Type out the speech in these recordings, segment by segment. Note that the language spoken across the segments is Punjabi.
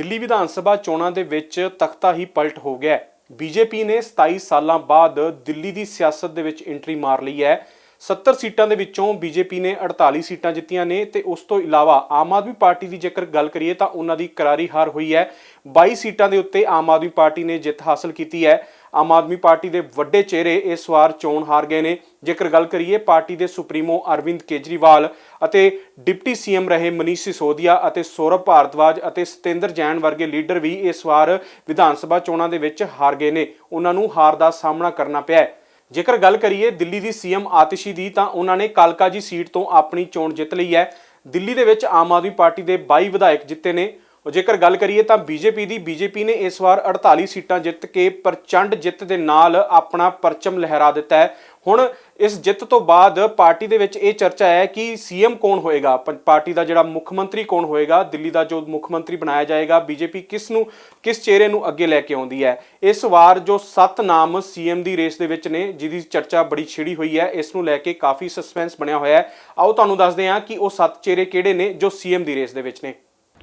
ਦਿੱਲੀ ਵਿਧਾਨ ਸਭਾ ਚੋਣਾਂ ਦੇ ਵਿੱਚ ਤਖਤਾ ਹੀ ਪਲਟ ਹੋ ਗਿਆ ਹੈ। ਬੀਜੇਪੀ ਨੇ 27 ਸਾਲਾਂ ਬਾਅਦ ਦਿੱਲੀ ਦੀ ਸਿਆਸਤ ਦੇ ਵਿੱਚ ਐਂਟਰੀ ਮਾਰ ਲਈ ਹੈ। 70 ਸੀਟਾਂ ਦੇ ਵਿੱਚੋਂ ਬੀਜੇਪੀ ਨੇ 48 ਸੀਟਾਂ ਜਿੱਤੀਆਂ ਨੇ ਤੇ ਉਸ ਤੋਂ ਇਲਾਵਾ ਆਮ ਆਦਮੀ ਪਾਰਟੀ ਦੀ ਜੇਕਰ ਗੱਲ ਕਰੀਏ ਤਾਂ ਉਹਨਾਂ ਦੀ ਕਰਾਰੀ ਹਾਰ ਹੋਈ ਹੈ। 22 ਸੀਟਾਂ ਦੇ ਉੱਤੇ ਆਮ ਆਦਮੀ ਪਾਰਟੀ ਨੇ ਜਿੱਤ ਹਾਸਲ ਕੀਤੀ ਹੈ। ਆਮ ਆਦਮੀ ਪਾਰਟੀ ਦੇ ਵੱਡੇ ਚਿਹਰੇ ਇਸ ਵਾਰ ਚੋਣ ਹਾਰ ਗਏ ਨੇ। ਜੇਕਰ ਗੱਲ ਕਰੀਏ ਪਾਰਟੀ ਦੇ ਸੁਪਰੀਮੋ ਅਰਵਿੰਦ ਕੇਜਰੀਵਾਲ ਅਤੇ ਡਿਪਟੀ ਸੀਐਮ ਰਹੇ ਮਨੀਸ਼ ਸਿਸੋਦੀਆ ਅਤੇ ਸੌਰਭ ਭਾਰਦਵਾਜ ਅਤੇ ਸਤਿੰਦਰ ਜੈਨ ਵਰਗੇ ਲੀਡਰ ਵੀ ਇਸ ਵਾਰ ਵਿਧਾਨ ਸਭਾ ਚੋਣਾਂ ਦੇ ਵਿੱਚ ਹਾਰ ਗਏ ਨੇ। ਉਹਨਾਂ ਨੂੰ ਹਾਰ ਦਾ ਸਾਹਮਣਾ ਕਰਨਾ ਪਿਆ ਹੈ। ਜੇਕਰ ਗੱਲ ਕਰੀਏ ਦਿੱਲੀ ਦੀ ਸੀਐਮ ਆਤਿਸ਼ੀ ਦੀ ਤਾਂ ਉਹਨਾਂ ਨੇ ਕਾਲਕਾਜੀ ਸੀਟ ਤੋਂ ਆਪਣੀ ਚੋਣ ਜਿੱਤ ਲਈ ਹੈ। ਦਿੱਲੀ ਦੇ ਵਿੱਚ ਆਮ ਆਦਮੀ ਪਾਰਟੀ ਦੇ 22 ਵਿਧਾਇਕ ਜਿੱਤੇ ਨੇ। ਉਹ ਜੇਕਰ ਗੱਲ ਕਰੀਏ ਤਾਂ ਬੀਜੇਪੀ ਦੀ, ਬੀਜੇਪੀ ਨੇ ਇਸ ਵਾਰ 48 ਸੀਟਾਂ ਜਿੱਤ ਕੇ ਪ੍ਰਚੰਡ ਜਿੱਤ ਦੇ ਨਾਲ ਆਪਣਾ ਪਰਚਮ ਲਹਿਰਾ ਦਿੱਤਾ ਹੈ। ਹੁਣ ਇਸ ਜਿੱਤ ਤੋਂ ਬਾਅਦ ਪਾਰਟੀ ਦੇ ਵਿੱਚ ਇਹ ਚਰਚਾ ਹੈ ਕਿ ਸੀਐਮ ਕੌਣ ਹੋਏਗਾ? ਪ- ਪਾਰਟੀ ਦਾ ਜਿਹੜਾ ਮੁੱਖ ਮੰਤਰੀ ਕੌਣ ਹੋਏਗਾ? ਦਿੱਲੀ ਦਾ ਜੋ ਮੁੱਖ ਮੰਤਰੀ ਬਣਾਇਆ ਜਾਏਗਾ, ਬੀਜੇਪੀ ਕਿਸ ਨੂੰ, ਕਿਸ ਚਿਹਰੇ ਨੂੰ ਅੱਗੇ ਲੈ ਕੇ ਆਉਂਦੀ ਹੈ? ਇਸ ਵਾਰ ਜੋ ਸੱਤ ਨਾਮ ਸੀਐਮ ਦੀ ਰੇਸ ਦੇ ਵਿੱਚ ਨੇ, ਜਿਹਦੀ ਚਰਚਾ ਬੜੀ ਛਿੜੀ ਹੋਈ ਹੈ, ਇਸ ਨੂੰ ਲੈ ਕੇ ਕਾਫੀ ਸਸਪੈਂਸ ਬਣਿਆ ਹੋਇਆ ਹੈ। ਆਓ ਤੁਹਾਨੂੰ ਦੱਸਦੇ ਹਾਂ ਕਿ ਉਹ ਸੱਤ ਚਿਹਰੇ ਕਿਹੜੇ ਨੇ ਜੋ ਸੀਐਮ ਦੀ ਰੇਸ ਦੇ ਵਿੱਚ ਨੇ।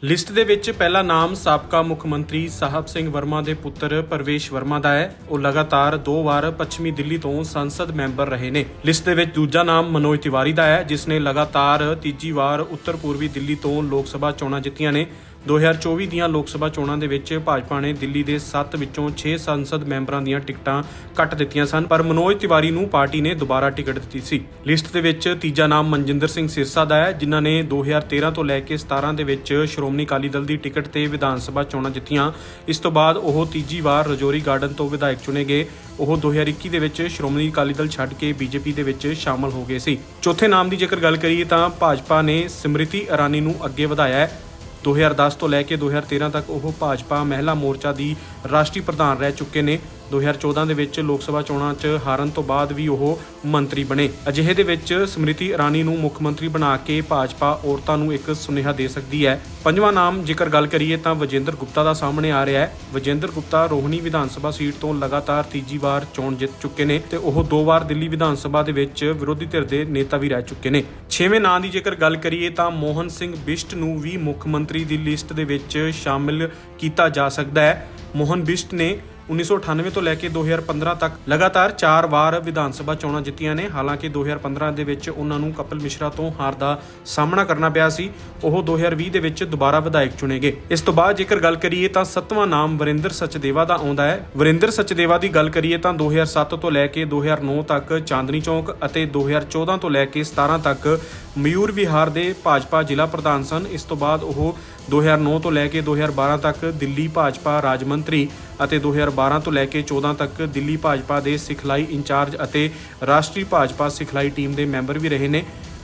ਲਿਸਟ ਦੇ ਵਿੱਚ ਪਹਿਲਾ ਨਾਮ ਸਾਬਕਾ ਮੁੱਖ ਮੰਤਰੀ ਸਾਹਿਬ ਸਿੰਘ ਵਰਮਾ ਦੇ ਪੁੱਤਰ ਪਰਵੇਸ਼ ਵਰਮਾ ਦਾ ਹੈ। ਉਹ ਲਗਾਤਾਰ ਦੋ ਵਾਰ ਪੱਛਮੀ ਦਿੱਲੀ ਤੋਂ ਸੰਸਦ ਮੈਂਬਰ ਰਹੇ ਨੇ। ਲਿਸਟ ਦੇ ਵਿੱਚ ਦੂਜਾ ਨਾਮ ਮਨੋਜ ਤਿਵਾਰੀ ਦਾ ਹੈ, ਜਿਸ ਨੇ ਲਗਾਤਾਰ ਤੀਜੀ ਵਾਰ ਉੱਤਰ ਪੂਰਬੀ ਦਿੱਲੀ ਤੋਂ ਲੋਕ ਸਭਾ ਚੋਣਾਂ ਜਿੱਤੀਆਂ ਨੇ। 2024 ਦੀਆਂ ਲੋਕ ਸਭਾ ਚੋਣਾਂ ਦੇ ਵਿੱਚ ਭਾਜਪਾ ਨੇ ਦਿੱਲੀ ਦੇ 7 ਵਿੱਚੋਂ 6 ਸੰਸਦ ਮੈਂਬਰਾਂ ਦੀਆਂ ਟਿਕਟਾਂ ਕੱਟ ਦਿੱਤੀਆਂ ਸਨ, ਪਰ ਮਨੋਜ ਤਿਵਾਰੀ ਨੂੰ ਪਾਰਟੀ ਨੇ ਦੁਬਾਰਾ ਟਿਕਟ ਦਿੱਤੀ ਸੀ। ਲਿਸਟ ਦੇ ਵਿੱਚ ਤੀਜਾ ਨਾਮ ਮਨਜਿੰਦਰ ਸਿੰਘ ਸਿਰਸਾ ਦਾ ਹੈ, ਜਿਨ੍ਹਾਂ ਨੇ 2013 ਤੋਂ ਲੈ ਕੇ 17 ਦੇ ਵਿੱਚ ਸ਼੍ਰੋਮਣੀ ਅਕਾਲੀ ਦਲ ਦੀ ਟਿਕਟ ਤੇ ਵਿਧਾਨ ਸਭਾ ਚੋਣਾਂ ਜਿੱਤੀਆਂ। ਇਸ ਤੋਂ ਬਾਅਦ ਉਹ ਤੀਜੀ ਵਾਰ ਰਜੌਰੀ ਗਾਰਡਨ ਤੋਂ ਵਿਧਾਇਕ ਚੁਣੇ ਗਏ। ਉਹ 2021 ਦੇ ਵਿੱਚ ਸ਼੍ਰੋਮਣੀ ਅਕਾਲੀ ਦਲ ਛੱਡ ਕੇ ਬੀਜੇਪੀ ਦੇ ਵਿੱਚ ਸ਼ਾਮਲ ਹੋ ਗਏ ਸੀ। ਚੌਥੇ ਨਾਮ ਦੀ ਜੇਕਰ ਗੱਲ ਕਰੀਏ ਤਾਂ ਭਾਜਪਾ ਨੇ ਸਮ੍ਰਿਤੀ ਇਰਾਨੀ ਨੂੰ ਅੱਗੇ ਵਧਾਇਆ ਹੈ। 2010 ਤੋਂ ਲੈ ਕੇ 2013 ਤੱਕ ਉਹ ਭਾਜਪਾ ਮਹਿਲਾ ਮੋਰਚਾ ਦੀ ਰਾਸ਼ਟਰੀ ਪ੍ਰਧਾਨ ਰਹਿ ਚੁੱਕੇ ਨੇ। 2014 ਦੇ ਵਿੱਚ ਲੋਕ ਸਭਾ ਚੋਣਾਂ 'ਚ ਹਾਰਨ ਤੋਂ ਬਾਅਦ ਵੀ ਉਹ ਮੰਤਰੀ ਬਣੇ। ਅਜਿਹੇ ਦੇ ਵਿੱਚ ਸਮ੍ਰਿਤੀ ਇਰਾਨੀ ਨੂੰ ਮੁੱਖ ਮੰਤਰੀ ਬਣਾ ਕੇ ਭਾਜਪਾ ਔਰਤਾਂ ਨੂੰ ਇੱਕ ਸੁਨੇਹਾ ਦੇ ਸਕਦੀ ਹੈ। ਪੰਜਵਾਂ ਨਾਮ ਜੇਕਰ ਗੱਲ ਕਰੀਏ ਤਾਂ ਵਜੇਂਦਰ ਗੁਪਤਾ ਦਾ ਸਾਹਮਣੇ ਆ ਰਿਹਾ ਹੈ। ਵਜੇਂਦਰ ਗੁਪਤਾ ਰੋਹਣੀ ਵਿਧਾਨ ਸਭਾ ਸੀਟ ਤੋਂ ਲਗਾਤਾਰ ਤੀਜੀ ਵਾਰ ਚੋਣ ਜਿੱਤ ਚੁੱਕੇ ਨੇ ਤੇ ਉਹ ਦੋ ਵਾਰ ਦਿੱਲੀ ਵਿਧਾਨ ਸਭਾ ਦੇ ਵਿੱਚ ਵਿਰੋਧੀ ਧਿਰ ਦੇ ਨੇਤਾ ਵੀ ਰਹਿ ਚੁੱਕੇ ਨੇ। ਛੇਵੇਂ ਨਾਂ ਦੀ ਜੇਕਰ ਗੱਲ ਕਰੀਏ ਤਾਂ ਮੋਹਨ ਸਿੰਘ ਬਿਸ਼ਟ ਨੂੰ ਵੀ ਮੁੱਖ ਮੰਤਰੀ ਦੀ ਲਿਸਟ ਦੇ ਵਿੱਚ ਸ਼ਾਮਿਲ ਕੀਤਾ ਜਾ ਸਕਦਾ ਹੈ। ਮੋਹਨ ਬਿਸ਼ਟ ਨੇ 1998 ਤੋਂ ਲੈ ਕੇ 2015 ਤੱਕ ਲਗਾਤਾਰ 4 ਵਾਰ ਵਿਧਾਨ ਸਭਾ ਚੋਣਾਂ ਜਿੱਤੀਆਂ ਨੇ। ਹਾਲਾਂਕਿ 2015 ਦੇ ਵਿੱਚ ਉਹਨਾਂ ਨੂੰ ਕਪਿਲ ਮਿਸ਼ਰਾ ਤੋਂ ਹਾਰ ਦਾ ਸਾਹਮਣਾ ਕਰਨਾ ਪਿਆ ਸੀ। ਉਹ 2020 ਦੇ ਵਿੱਚ ਦੁਬਾਰਾ ਵਿਧਾਇਕ ਚੁਣੇ ਗਏ ਇਸ ਤੋਂ ਬਾਅਦ ਜੇਕਰ ਗੱਲ ਕਰੀਏ ਤਾਂ ਸੱਤਵਾਂ ਨਾਮ ਵਰਿੰਦਰ ਸਚਦੇਵਾ ਦਾ ਆਉਂਦਾ ਹੈ। ਵਰਿੰਦਰ ਸਚਦੇਵਾ ਦੀ ਗੱਲ ਕਰੀਏ ਤਾਂ 2007 ਤੋਂ ਲੈ ਕੇ 2009 ਤੱਕ ਚਾਂਦਨੀ ਚੌਕ ਅਤੇ 2014 ਤੋਂ ਲੈ ਕੇ 17 ਤੱਕ ਮਯੂਰ ਵਿਹਾਰ ਦੇ ਭਾਜਪਾ ਜ਼ਿਲ੍ਹਾ ਪ੍ਰਧਾਨ ਸਨ। ਇਸ ਤੋਂ ਬਾਅਦ ਉਹ 2009 ਤੋਂ ਲੈ ਕੇ 2012 ਤੱਕ ਦਿੱਲੀ ਭਾਜਪਾ ਰਾਜ ਮੰਤਰੀ ਅਤੇ 2012 ਤੋਂ ਲੈ ਕੇ 14 ਤੱਕ ਦਿੱਲੀ ਭਾਜਪਾ ਦੇ ਸਿਖਲਾਈ ਇੰਚਾਰਜ ਅਤੇ ਰਾਸ਼ਟਰੀ ਭਾਜਪਾ ਸਿਖਲਾਈ ਟੀਮ ਦੇ ਮੈਂਬਰ ਵੀ ਰਹੇ ਨੇ।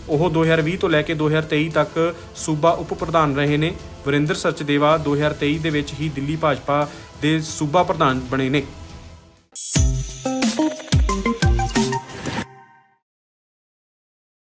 ਉਹ 2020 ਤੋਂ ਲੈ ਕੇ 2023 ਤੱਕ ਸੂਬਾ ਉਪ ਪ੍ਰਧਾਨ ਰਹੇ ਨੇ। ਵਰਿੰਦਰ ਸਚਦੇਵਾ 2023 ਦੇ ਵਿੱਚ ਹੀ ਦਿੱਲੀ ਭਾਜਪਾ ਦੇ ਸੂਬਾ ਪ੍ਰਧਾਨ ਬਣੇ ਨੇ।